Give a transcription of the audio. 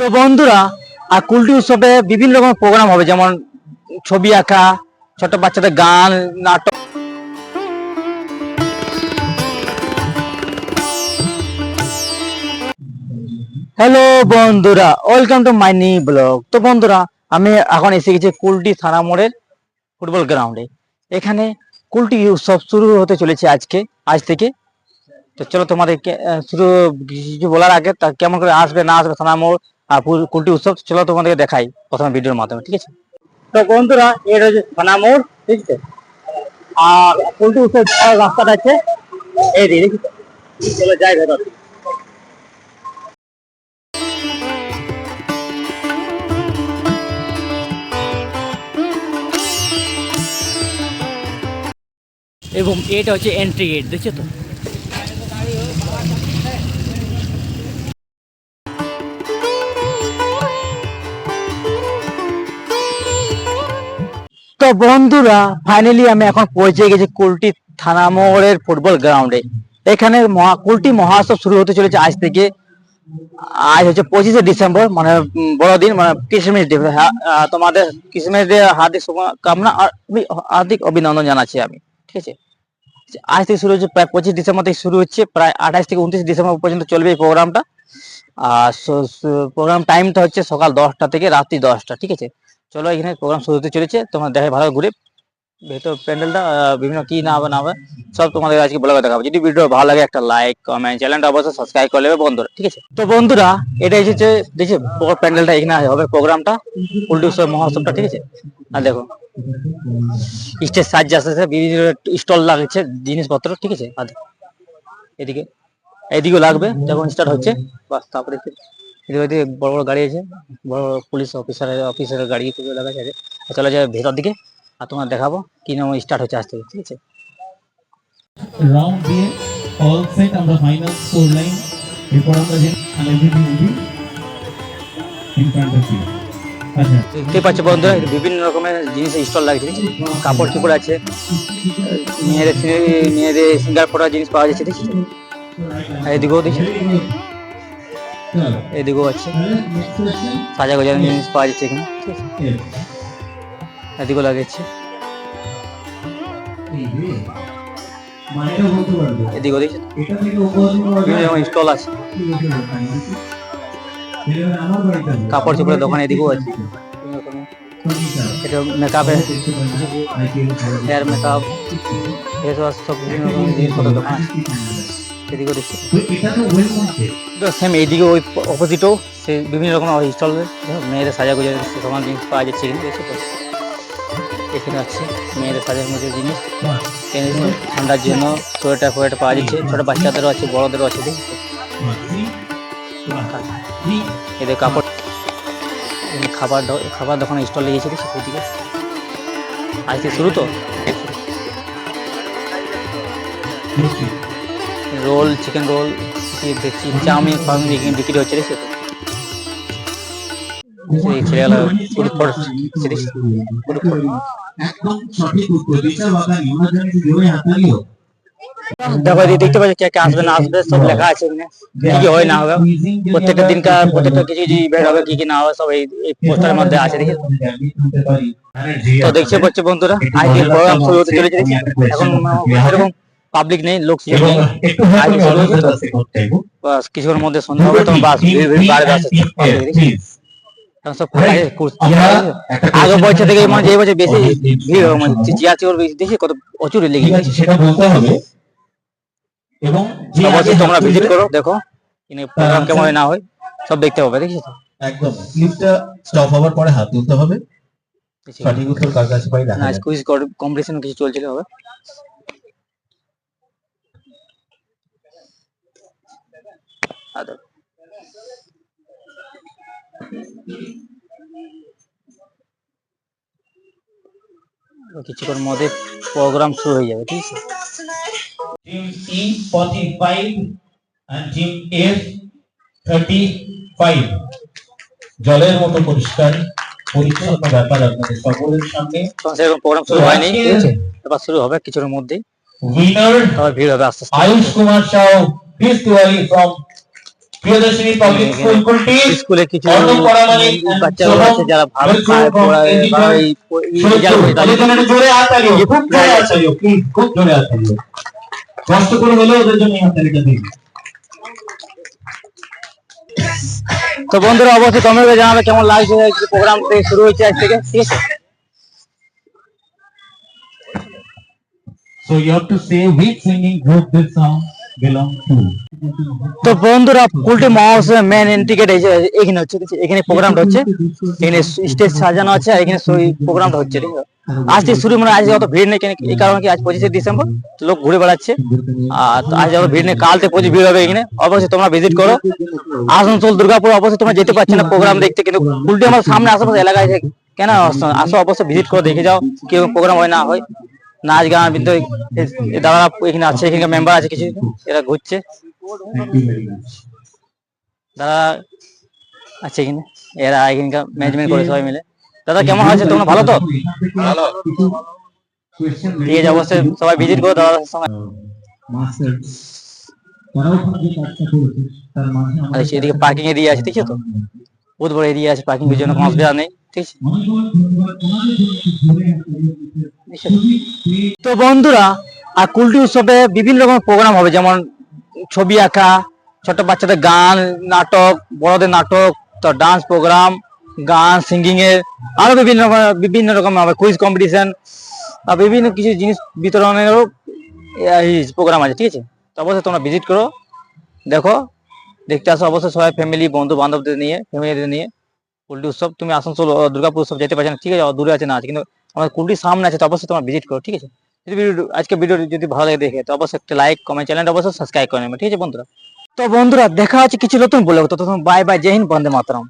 তো বন্ধুরা আর কুলটি উৎসবে বিভিন্ন রকম প্রোগ্রাম হবে, যেমন ছবি আঁকা, ছোট বাচ্চাদের গান, নাটক। হ্যালো বন্ধুরা welcome to my new blog তো বন্ধুরা, আমি এখন এসে গেছি কুলটি থানা মোড়ের ফুটবল গ্রাউন্ডে এখানে কুলটি উৎসব শুরু হতে চলেছে আজকে, আজ থেকে। তো চলো তোমাদেরকে শুরু, কিছু বলার আগে, তা কেমন করে আসবে, না আসবে থানা মোড় আর কুলটি উৎসব চলো তোমাদেরকে দেখাই প্রথমে ভিডিওর মাধ্যমে ঠিক আছে? তো বন্ধুরা এটা হচ্ছে থানা মোড় ঠিক আছে? আর কুলটি উৎসব রাস্তাটা আছে? এই দিকে চলো যাই ভেতর। এবং এটা হচ্ছে এন্ট্রি গেট দেখছ তো? বন্ধুরা ফাইনালি আমি এখন পৌঁছে গেছি কুলটি থানা মোড়ের ফুটবল গ্রাউন্ডে এখানে কুলটি মহাউৎসব শুরু হতে চলেছে আজ থেকে আজ হচ্ছে পঁচিশে ডিসেম্বর মানে বড়দিন মানে ক্রিসমাস ডে হ্যাঁ, তোমাদের ক্রিসমাস ডে হার্দিক শুভ- কামনা আর হার্দিক অভিনন্দন জানাচ্ছি আমি ঠিক আছে? আজ থেকে শুরু হচ্ছে প্রায় পঁচিশ ডিসেম্বর থেকে শুরু হচ্ছে প্রায় আঠাশ থেকে উনত্রিশ ডিসেম্বর পর্যন্ত চলবে এই প্রোগ্রামটা আর প্রোগ্রাম টাইমটা হচ্ছে সকাল দশটা থেকে রাত্রি দশটা ঠিক আছে? চলো এখানে প্রোগ্রাম শুরু হতে চলেছে, তোমার দেখে ভালো ঘুরে ভেতর প্যান্ডেলটা বিভিন্ন কি না না হবে, সব তোমাদের আজকে বলে দেখাবো। যদি ভিডিও ভালো লাগে একটা লাইক কমেন্ট চ্যানেলটা অবশ্যই সাবস্ক্রাইব করে নেবে বন্ধুরা, ঠিক আছে? তো বন্ধুরা, এটা এসেছে দেখছি বড় প্যান্ডেলটা এখানে হবে প্রোগ্রামটা উল্টি উৎসব মহোৎসবটা, ঠিক আছে? আর দেখো স্টেজ সাজ্জা আছে বিভিন্ন স্টল লাগছে, জিনিসপত্র, ঠিক আছে? আর এদিকে, এদিকেও লাগবে যখন স্টার্ট হচ্ছে, বাস, তারপরে এদিকে বড় বড় গাড়ি আছে। বড় বড় পুলিশ অফিসারের অফিসারের গাড়ি পুজো লাগা আছে চলে যাবে ভেতর দিকে আর তোমার দেখাবো কি নাম স্টার্ট হচ্ছে থেকে ঠিক আছে? রাউন্ড দিয়ে অল সেট আমরা ফাইনাল স্কোর লাইন এরপর আমরা যে everything will be in front of you আচ্ছা। দেখতে পাচ্ছ বন্ধুরা বিভিন্ন রকমের জিনিসের স্টল লাগছে কাপড় চোপড় আছে মেয়েদের মেয়েদের সিঙ্গার পড়ার জিনিস পাওয়া যাচ্ছে দেখছি এদিকেও দেখছি এদিকেও আছে সাজা গোজার জিনিস পাওয়া যাচ্ছে এখানে ঠিক আছে এদিকেও পারবে এদিকেও দেখছি স্টল আছে। কাপড় চোপড়ের দোকান এদিকেও আছে। এটা মেকআপের। হেয়ার মেকআপ ফেস ওয়াশ সব বিভিন্ন রকমের জিনিসপত্র দোকান আছে এদিকেও দেখছি সেম এইদিকে ওই অপোজিটও সে বিভিন্ন রকম স্টল মেয়েদের সাজা গোজা সমান জিনিস পাওয়া যাচ্ছে এখানে দেখছ তো এখানে আছে মেয়েদের সাজার মধ্যে জিনিস। ঠান্ডার জন্য সোয়েটার ফোয়েটার পাওয়া যাচ্ছে। ছোটো বাচ্চাদেরও আছে বড়দেরও আছে দেখছ? এদের কাপড় খাবার দ- খাবার দোকানে স্টল লেগেছে দেখছ? ওইদিকে আজকে শুরু তো? রোল চিকেন রোল দেখছি, চাউমিন, ফাউমিন এখানে বিক্রি হচ্ছে রে এই দেখতে পাচ্ছ কে কে আসবে, না আসবে, সব লেখা আছে কি হয়, না হবে। প্রত্যেকটা দিনকার, প্রত্যেকটা কিছু কিছু ইভেন্ট হবে, কি কি না হবে, সব এই পোস্টারের মধ্যে আছে দেখি তো দেখছে পাচ্ছে বন্ধুরা আজকে প্রোগ্রাম শুরু হতে চলেছে এখন, এরকম পাবলিক নেই লোক কিছুক্ষণের মধ্যে সন্ধ্যা হবে তখন বাস আগে বছর থেকে মানে যে বছর বেশি ভিড় হবে মানে বেশি দেখি কত প্রচুর লেগে সেটা বলতে হবে। এবং অবশ্যই তোমরা ভিজিট করো দেখো প্রোগ্রাম কেমন না হয় সব দেখতে হবে দেখছি তো? একদম। ক্লিপটা স্টপ হওয়ার পরে হাত তুলতে হবে। সঠিক উত্তর কার কাছে পাই না কুইজ কম্পিটিশন কিছু চলছিল হবে। আর। তো কিছুক্ষণ মধ্যে প্রোগ্রাম শুরু হয়ে যাবে ঠিক আছে? Team E 45 and team F 35 জলের মতো পরিষ্কার পরিচ্ছন্ন ব্যাপার আপনাদের সকলের সামনে। সেরকম প্রোগ্রাম শুরু হয়নি ঠিক আছে? এবার শুরু হবে কিছুক্ষণের মধ্যেই। উইনার ভিড় হবে আস্তে আস্তে। Ayush Kumar Sau Tiwari from Priyadarshini public school Kulti স্কুলে কিছু অর্ধ পরামানিক বাচ্চাগুলো আছে যারা ভালো খায় পড়ায় ভালো এই রেজাল্ট করে তাদের ওদের জন্য জোরে হাততালি হোক, খুব জোরে হাততালি হোক, please, খুব জোরে হাততালি হোক। কষ্ট করে হলেও ওদের জন্য এই হাততালিটা দিন তো বন্ধুরা অবশ্যই কমেন্টে জানাবে কেমন লাগছে প্রোগ্রাম শুরু হয়েছে আজ থেকে ঠিক আছে So you have to say which singing group this song belong to. তো বন্ধুরা কুলটি মহোৎসবের মেন এন্ট্রিগেট এখানে হচ্ছে এখানে প্রোগ্রামটা হচ্ছে। এখানে স্টেজ সাজানো আছে, আর এখানে প্রোগ্রামটা হচ্ছে, ঠিক আজ থেকে শুরু মানে আজ অত ভিড় নেই এই কারণে কি আজ পঁচিশে ডিসেম্বর? লোক ঘুরে বেড়াচ্ছে। আর আজ অত ভিড় নেই, কাল থেকে প্রচুর ভিড় হবে এখানে। অবশ্যই তোমরা ভিজিট করো। আসানসোল, দুর্গাপুর অবশ্যই তোমরা যেতে পারছ না প্রোগ্রাম দেখতে, কিন্তু কুলটি আমার সামনে আশেপাশে এলাকায় কেন আসো- অবশ্যই ভিজিট করে দেখে যাও কীরকম প্রোগ্রাম হয় না হয়। নাচ গান কিন্তু দাদা এখানে আছে এখানে মেম্বার আছে কিছু এরা ঘুরছে. দাদা আছে এখানে এরা এখানকার ম্যানেজমেন্ট করে সবাই মিলে। দাদা কেমন হয়েছে তোমরা ভালো তো? ভালো। ঠিক আছে অবশ্যই সবাই ভিজিট করো দাদার সঙ্গে। আমাদের সেদিকে পার্কিং এরিয়া আছে। ঠিক আছে তো? বহুত বড় এরিয়া আছে পার্কিং এর জন্য কোনো অসুবিধা নেই ঠিক আছে? তো বন্ধুরা, আর কুলটি উৎসবে বিভিন্ন রকমের প্রোগ্রাম হবে, যেমন ছবি আঁকা, ছোট বাচ্চাদের গান, নাটক, বড়দের নাটক, তো ডান্স প্রোগ্রাম গান সিঙ্গিং এর আরও বিভিন্ন রকম- বিভিন্ন রকম হবে কুইজ কম্পিটিশন আর বিভিন্ন কিছু জিনিস বিতরণেরও প্রোগ্রাম আছে, ঠিক আছে? তো অবশ্যই তোমরা ভিজিট করো, দেখো, দেখতে আসো অবশ্যই সবাই ফ্যামিলি বন্ধু বান্ধবদের নিয়ে ফ্যামিলিদের নিয়ে। কুলটি উৎসব, তুমি আসানসোল, দুর্গাপুর উৎসব যেতে পারছ না, ঠিক আছে দূরে আছে না আছে কিন্তু আমাদের কুলটির সামনে আছে, তো অবশ্যই তোমার ভিজিট করো, ঠিক আছে? যদি ভিডিও আজকে ভিডিও যদি ভালো লাগে দেখে, তো অবশ্যই একটা লাইক কমেন্ট চ্যানেলটা অবশ্যই সাবস্ক্রাইব করে নেবে, ঠিক আছে বন্ধুরা? তো বন্ধুরা, দেখা হচ্ছে কিছু নতুন বলে, তো বাই বাই জয় হিন্দ, বন্দে মাতরম।